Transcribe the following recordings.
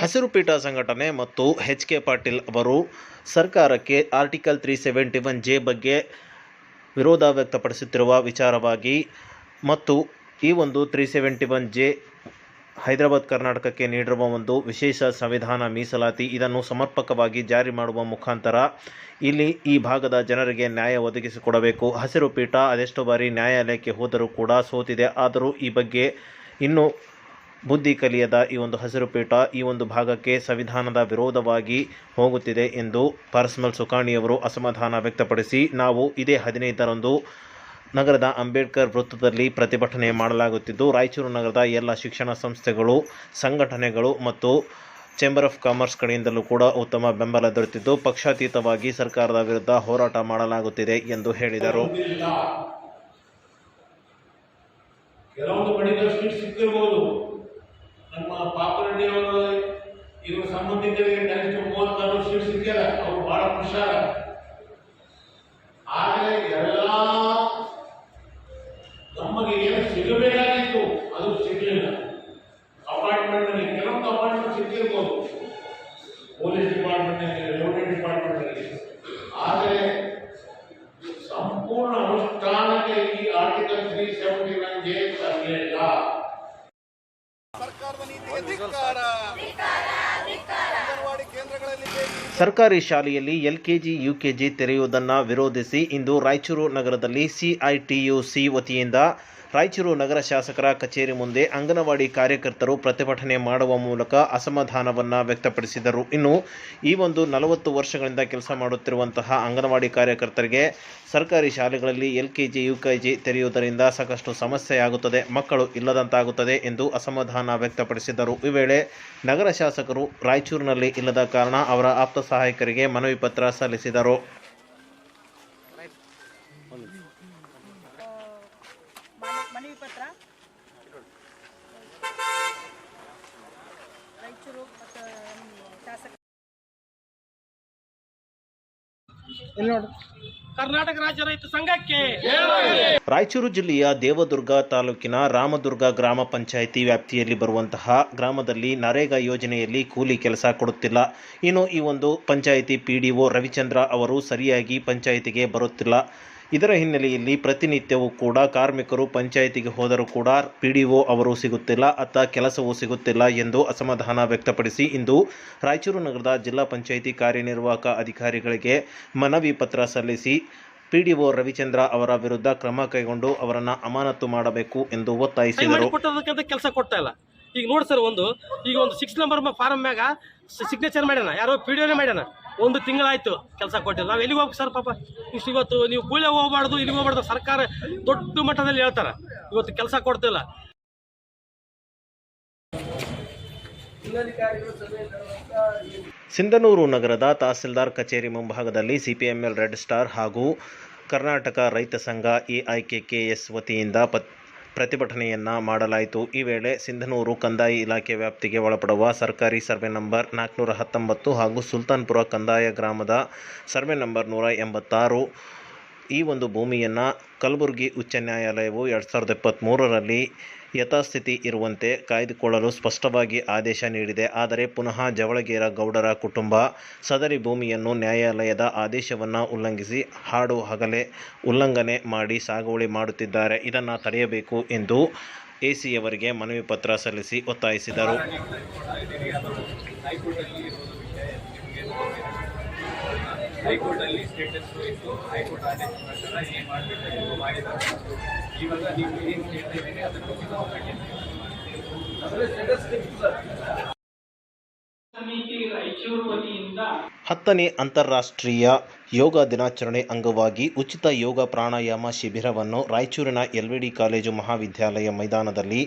ಹಸಿರು ಪೀಠ ಸಂಘಟನೆ ಮತ್ತು ಎಚ್ ಕೆ ಪಾಟೀಲ್ ಅವರು ಸರ್ಕಾರಕ್ಕೆ article three seventy one J ಬಗ್ಗೆ ವಿರೋಧ ವ್ಯಕ್ತಪಡಿಸುತ್ತಿರುವ ವಿಚಾರವಾಗಿ ಮತ್ತು ಈ ಒಂದು three seventy one J Hyderabad ಕರ್ನಾಟಕಕ್ಕೆ ನೀಡಿರುವ ಒಂದು ವಿಶೇಷ ಸಂವಿಧಾನ ಮೀಸಲಾತಿ ಇದನ್ನು ಸಮರ್ಪಕವಾಗಿ ಜಾರಿ ಮಾಡುವ ಮುಖಾಂತರ ಇಲ್ಲಿ ಈ ಭಾಗದ ಜನರಿಗೆ ನ್ಯಾಯ ಒದಗಿಸಿಕೊಡಬೇಕು. ಹಸಿರು ಪೀಠ ಅದೆಷ್ಟೋ ಬಾರಿ ನ್ಯಾಯಾಲಯಕ್ಕೆ ಹೋದರೂ ಕೂಡ ಸೋತಿದೆ. ಆದರೂ ಈ ಬಗ್ಗೆ ಇನ್ನೂ ಬುದ್ಧಿ ಕಲಿಯದ ಈ ಒಂದು ಹಸಿರು ಪೀಠ ಈ ಒಂದು ಭಾಗಕ್ಕೆ ಸಂವಿಧಾನದ ವಿರೋಧವಾಗಿ ಹೋಗುತ್ತಿದೆ ಎಂದು ಪರಸ್ಮಲ್ ಸುಕಾಣಿಯವರು ಅಸಮಾಧಾನ ವ್ಯಕ್ತಪಡಿಸಿ, ನಾವು ಇದೇ ಹದಿನೈದರಂದು ನಗರದ ಅಂಬೇಡ್ಕರ್ ವೃತ್ತದಲ್ಲಿ ಪ್ರತಿಭಟನೆ ಮಾಡಲಾಗುತ್ತಿದ್ದು, ರಾಯಚೂರು ನಗರದ ಎಲ್ಲ ಶಿಕ್ಷಣ ಸಂಸ್ಥೆಗಳು, ಸಂಘಟನೆಗಳು ಮತ್ತು ಚೇಂಬರ್ ಆಫ್ ಕಾಮರ್ಸ್ ಕಡೆಯಿಂದಲೂ ಕೂಡ ಉತ್ತಮ ಬೆಂಬಲ ದೊರೆತಿದ್ದು, ಪಕ್ಷಾತೀತವಾಗಿ ಸರ್ಕಾರದ ವಿರುದ್ಧ ಹೋರಾಟ ಮಾಡಲಾಗುತ್ತಿದೆ ಎಂದು ಹೇಳಿದರು. ನಮಗೆ ಏನು ಸಿಗಬೇಕಾಗಿತ್ತು, ಅದು ಸಿಗಲಿಲ್ಲ. ಅಪಾರ್ಟ್ಮೆಂಟ್ನಲ್ಲಿ ಕೆಲವೊಂದು ಅಪಾರ್ಟ್ಮೆಂಟ್ ಸಿಕ್ಕಿರ್ಬೋದು. ಪೊಲೀಸ್ ಡಿಪಾರ್ಟ್ಮೆಂಟ್ ರೆವಿನ್ಯೂ ಡಿಪಾರ್ಟ್ಮೆಂಟ್ ಆದರೆ ಸಂಪೂರ್ಣ ಅನುಷ್ಠಾನಕ್ಕೆ ಈ ಆರ್ಟಿಕಲ್ ತ್ರೀ ಸೆವೆಂಟಿ ಜೆ ತರಲಿಲ್ಲ. ಸರ್ಕಾರದ ನೀತಿಗೆ ಧಿಕ್ಕಾರ ಅಂಗನವಾಡಿ ಕೆ ಸರ್ಕಾರಿ ಶಾಲೆಯಲ್ಲಿ ಎಲ್ಕೆಜಿ ಯುಕೆಜಿ ತೆರೆಯುವುದನ್ನು ವಿರೋಧಿಸಿ ಇಂದು ರಾಯಚೂರು ನಗರದಲ್ಲಿ ಸಿಐಟಿಯುಸಿ ವತಿಯಿಂದ ರಾಯಚೂರು ನಗರ ಶಾಸಕರ ಕಚೇರಿ ಮುಂದೆ ಅಂಗನವಾಡಿ ಕಾರ್ಯಕರ್ತರು ಪ್ರತಿಭಟನೆ ಮಾಡುವ ಮೂಲಕ ಅಸಮಾಧಾನವನ್ನು ವ್ಯಕ್ತಪಡಿಸಿದರು. ಇನ್ನು ಈ ಒಂದು ನಲವತ್ತು ವರ್ಷಗಳಿಂದ ಕೆಲಸ ಮಾಡುತ್ತಿರುವಂತಹ ಅಂಗನವಾಡಿ ಕಾರ್ಯಕರ್ತರಿಗೆ ಸರ್ಕಾರಿ ಶಾಲೆಗಳಲ್ಲಿ L K G U K G ತೆರೆಯುವುದರಿಂದ ಸಾಕಷ್ಟು ಸಮಸ್ಯೆಯಾಗುತ್ತದೆ, ಮಕ್ಕಳು ಇಲ್ಲದಂತಾಗುತ್ತದೆ ಎಂದು ಅಸಮಾಧಾನ ವ್ಯಕ್ತಪಡಿಸಿದರು. ಈ ವೇಳೆ ನಗರ ಶಾಸಕರು ರಾಯಚೂರಿನಲ್ಲಿ ಇಲ್ಲದ ಕಾರಣ ಅವರ ಆಪ್ತ ಸಹಾಯಕರಿಗೆ ಮನವಿ ಪತ್ರ ಸಲ್ಲಿಸಿದರು. ಮನವಿ ಪತ್ರ? ರಾಯಚೂರು ಮತ್ತು ಶಾಸಕ ಕರ್ನಾಟಕ ರಾಜ್ಯ ರೈತ ಸಂಘಕ್ಕೆ. ರಾಯಚೂರು ಜಿಲ್ಲೆಯ ದೇವದುರ್ಗ ತಾಲೂಕಿನ ರಾಮದುರ್ಗ ಗ್ರಾಮ ಪಂಚಾಯಿತಿ ವ್ಯಾಪ್ತಿಯಲ್ಲಿ ಬರುವಂತಹ ಗ್ರಾಮದಲ್ಲಿ ನರೇಗಾ ಯೋಜನೆಯಲ್ಲಿ ಕೂಲಿ ಕೆಲಸ ಕೊಡುತ್ತಿಲ್ಲ. ಇನ್ನು ಈ ಒಂದು panchayat PDO D O Ravichandra ಅವರು ಸರಿಯಾಗಿ ಪಂಚಾಯಿತಿಗೆ ಬರುತ್ತಿಲ್ಲ. ಇದರ ಹಿನ್ನೆಲೆಯಲ್ಲಿ ಪ್ರತಿನಿತ್ಯವೂ ಕೂಡ ಕಾರ್ಮಿಕರು ಪಂಚಾಯಿತಿಗೆ ಹೋದರೂ ಕೂಡ ಪಿ ಅವರು ಸಿಗುತ್ತಿಲ್ಲ, ಅತ್ತ ಕೆಲಸವೂ ಸಿಗುತ್ತಿಲ್ಲ ಎಂದು ಅಸಮಾಧಾನ ವ್ಯಕ್ತಪಡಿಸಿ ಇಂದು ರಾಯಚೂರು ನಗರದ ಜಿಲ್ಲಾ ಪಂಚಾಯಿತಿ ಕಾರ್ಯನಿರ್ವಾಹಕ ಅಧಿಕಾರಿಗಳಿಗೆ ಮನವಿ ಪತ್ರ ಸಲ್ಲಿಸಿ ಪಿ ರವಿಚಂದ್ರ ಅವರ ವಿರುದ್ಧ ಕ್ರಮ ಕೈಗೊಂಡು ಅವರನ್ನು ಅಮಾನತು ಮಾಡಬೇಕು ಎಂದು ಒತ್ತಾಯಿಸಿದರು. ಕೆಲಸ ಕೊಡ್ತಾ ಈಗ ನೋಡಿ ಸರ್ ಒಂದು, ಈಗ ಒಂದು ಸಿಕ್ಸ್ ನಂಬರ್ ಫಾರ್ಮ್ ಮ್ಯಾಗ ಸಿಗ್ನೇಚರ್ ಮಾಡ್ಯಾನ. ಯಾರೋ ಪಿ ಡಿ ಒಂದು ತಿಂಗಳಾಯ್ತು ಕೆಲಸ ಕೊಟ್ಟಿಲ್ಲ. ನಾವು ಎಲ್ಲಿಗೆ ಹೋಗ್ಬೇಕು ಸರ್ ಪಾಪ? ಇಷ್ಟು ಇವತ್ತು ನೀವು ಕೂಲಿ ಹೋಗ್ಬಾರ್ದು, ಇಲ್ಲಿಗೆ ಹೋಗ್ಬಾರ್ದು ಸರ್ಕಾರ ದೊಡ್ಡ ಮಟ್ಟದಲ್ಲಿ ಹೇಳ್ತಾರೆ. ಇವತ್ತು ಕೆಲಸ ಕೊಡ್ತಿಲ್ಲ. ಸಿಂಧನೂರು ನಗರದ ತಹಸೀಲ್ದಾರ್ ಕಚೇರಿ ಮುಂಭಾಗದಲ್ಲಿ ಸಿಪಿಎಂಎಲ್ ರೆಡ್ ಸ್ಟಾರ್ ಹಾಗೂ ಕರ್ನಾಟಕ ರೈತ ಸಂಘ ಎಐಕೆಕೆಎಸ್ ವತಿಯಿಂದ ಪತ್ ಪ್ರತಿಭಟನೆಯನ್ನು ಮಾಡಲಾಯಿತು. ಈ ವೇಳೆ ಸಿಂಧನೂರು ಕಂದಾಯ ಇಲಾಖೆ ವ್ಯಾಪ್ತಿಗೆ ಒಳಪಡುವ ಸರ್ಕಾರಿ ಸರ್ವೆ ನಂಬರ್ ನಾಲ್ಕುನೂರ ಹತ್ತೊಂಬತ್ತು ಹಾಗೂ ಸುಲ್ತಾನ್ಪುರ ಕಂದಾಯ ಗ್ರಾಮದ ಸರ್ವೆ ನಂಬರ್ ನೂರ ಎಂಬತ್ತಾರು. ಈ ಒಂದು ಭೂಮಿಯನ್ನು ಕಲಬುರಗಿ ಉಚ್ಚ ನ್ಯಾಯಾಲಯವು ಎರಡು ಸಾವಿರದ ಇಪ್ಪತ್ತ್ಮೂರರಲ್ಲಿ ಯಥಾಸ್ಥಿತಿ ಇರುವಂತೆ ಕಾಯ್ದುಕೊಳ್ಳಲು ಸ್ಪಷ್ಟವಾಗಿ ಆದೇಶ ನೀಡಿದೆ. ಆದರೆ ಪುನಃ ಜವಳಗೇರ ಗೌಡರ ಕುಟುಂಬ ಸದರಿ ಭೂಮಿಯನ್ನು ನ್ಯಾಯಾಲಯದ ಆದೇಶವನ್ನು ಉಲ್ಲಂಘಿಸಿ ಹಾಡು ಹಗಲೇ ಉಲ್ಲಂಘನೆ ಮಾಡಿ ಸಾಗುವಳಿ ಮಾಡುತ್ತಿದ್ದಾರೆ. ಇದನ್ನು ತಡೆಯಬೇಕು ಎಂದು ಎಸಿಯವರಿಗೆ ಮನವಿ ಪತ್ರ ಸಲ್ಲಿಸಿ ಒತ್ತಾಯಿಸಿದರು. ಹೈಕೋರ್ಟಲ್ಲಿ ಸ್ಟೇಟಸ್ ಇತ್ತು. ಹೈಕೋರ್ಟ್ ಆದೇಶ ಪ್ರಕಾರ ಏನು ಮಾಡಬೇಕು ಮಾಡಿದ್ದಾರೆ. ಇವಾಗ ನೀವು ಏನು ಕೇಳ್ತಾ ಇದ್ದೀರಿ ಅದನ್ನು ನಾವು ಸಮಿತಿ ರಾಯಚೂರು ವತಿಯಿಂದ ಹತ್ತನೇ ಅಂತಾರಾಷ್ಟ್ರೀಯ ಯೋಗ ದಿನಾಚರಣೆ ಅಂಗವಾಗಿ ಉಚಿತ ಯೋಗ ಪ್ರಾಣಾಯಾಮ ಶಿಬಿರವನ್ನು ರಾಯಚೂರಿನ ಎಲ್ವಿಡಿ ಕಾಲೇಜು ಮಹಾವಿದ್ಯಾಲಯ ಮೈದಾನದಲ್ಲಿ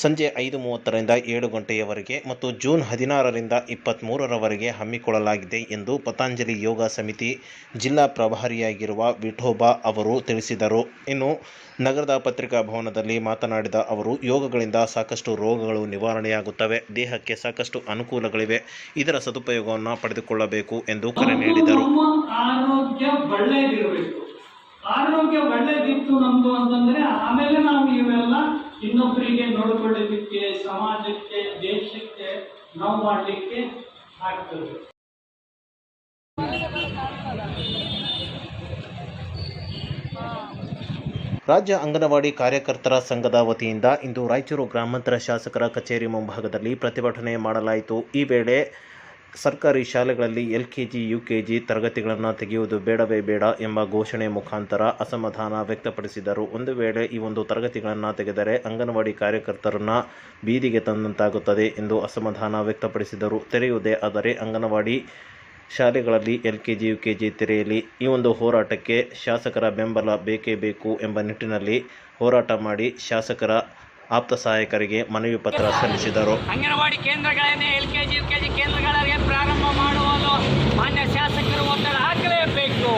ಸಂಜೆ ಐದು ಮೂವತ್ತರಿಂದ ಏಳು ಗಂಟೆಯವರೆಗೆ ಮತ್ತು ಜೂನ್ ಹದಿನಾರರಿಂದ ಇಪ್ಪತ್ತ್ಮೂರರವರೆಗೆ ಹಮ್ಮಿಕೊಳ್ಳಲಾಗಿದೆ ಎಂದು ಪತಂಜಲಿ ಯೋಗ ಸಮಿತಿ ಜಿಲ್ಲಾ ಪ್ರಭಾರಿಯಾಗಿರುವ ವಿಠೋಬಾ ಅವರು ತಿಳಿಸಿದರು. ಇನ್ನು ನಗರದ ಪತ್ರಿಕಾ ಭವನದಲ್ಲಿ ಮಾತನಾಡಿದ ಅವರು, ಯೋಗಗಳಿಂದ ಸಾಕಷ್ಟು ರೋಗಗಳು ನಿವಾರಣೆಯಾಗುತ್ತವೆ. ದೇಹಕ್ಕೆ ಸಾಕಷ್ಟು ಅನುಕೂಲಗಳಿವೆ. ಇದರ ಸದುಪಯೋಗವನ್ನು ಪಡೆದುಕೊಳ್ಳಬೇಕು ಎಂದು ಕರೆ ನೀಡಿದರು. ಆರೋಗ್ಯ ಒಳ್ಳೆಯದಿತ್ತು ನಮ್ದು ಅಂತಂದ್ರೆ ಆಮೇಲೆ ನಾವು ಮಾಡಲಿಕ್ಕೆ ಆಗ್ತದೆ. ರಾಜ್ಯ ಅಂಗನವಾಡಿ ಕಾರ್ಯಕರ್ತರ ಸಂಘದ ವತಿಯಿಂದ ಇಂದು ರಾಯಚೂರು ಗ್ರಾಮಾಂತರ ಶಾಸಕರ ಕಚೇರಿ ಮುಂಭಾಗದಲ್ಲಿ ಪ್ರತಿಭಟನೆ ಮಾಡಲಾಯಿತು. ಈ ವೇಳೆ ಸರ್ಕಾರಿ ಶಾಲೆಗಳಲ್ಲಿ L K G U K G ತರಗತಿಗಳನ್ನು ತೆಗೆಯುವುದು ಬೇಡವೇ ಬೇಡ ಎಂಬ ಘೋಷಣೆ ಮುಖಾಂತರ ಅಸಮಾಧಾನ ವ್ಯಕ್ತಪಡಿಸಿದರು. ಒಂದು ವೇಳೆ ಈ ಒಂದು ತರಗತಿಗಳನ್ನು ತೆಗೆದರೆ ಅಂಗನವಾಡಿ ಕಾರ್ಯಕರ್ತರನ್ನು ಬೀದಿಗೆ ತಂದಂತಾಗುತ್ತದೆ ಎಂದು ಅಸಮಾಧಾನ ವ್ಯಕ್ತಪಡಿಸಿದರು. ತೆರೆಯುವುದೇ ಆದರೆ ಅಂಗನವಾಡಿ ಶಾಲೆಗಳಲ್ಲಿ L K G U K G ತೆರೆಯಲಿ. ಈ ಒಂದು ಹೋರಾಟಕ್ಕೆ ಶಾಸಕರ ಬೆಂಬಲ ಬೇಕೇ ಬೇಕು ಎಂಬ ನಿಟ್ಟಿನಲ್ಲಿ ಹೋರಾಟ ಮಾಡಿ ಶಾಸಕರ ಆಪ್ತ ಸಹಾಯಕರಿಗೆ ಮನವಿ ಪತ್ರ ಸಲ್ಲಿಸಿದರು. Anganwadi ಕೇಂದ್ರಗಳನ್ನೇ L K G U K ಕೇಂದ್ರಗಳಿಗೆ ಪ್ರಾರಂಭ ಮಾಡುವುದು ಮಾನ್ಯ ಶಾಸಕರು ಒತ್ತಡ ಹಾಕಲೇಬೇಕು.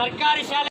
ಸರ್ಕಾರಿ ಶಾಲೆ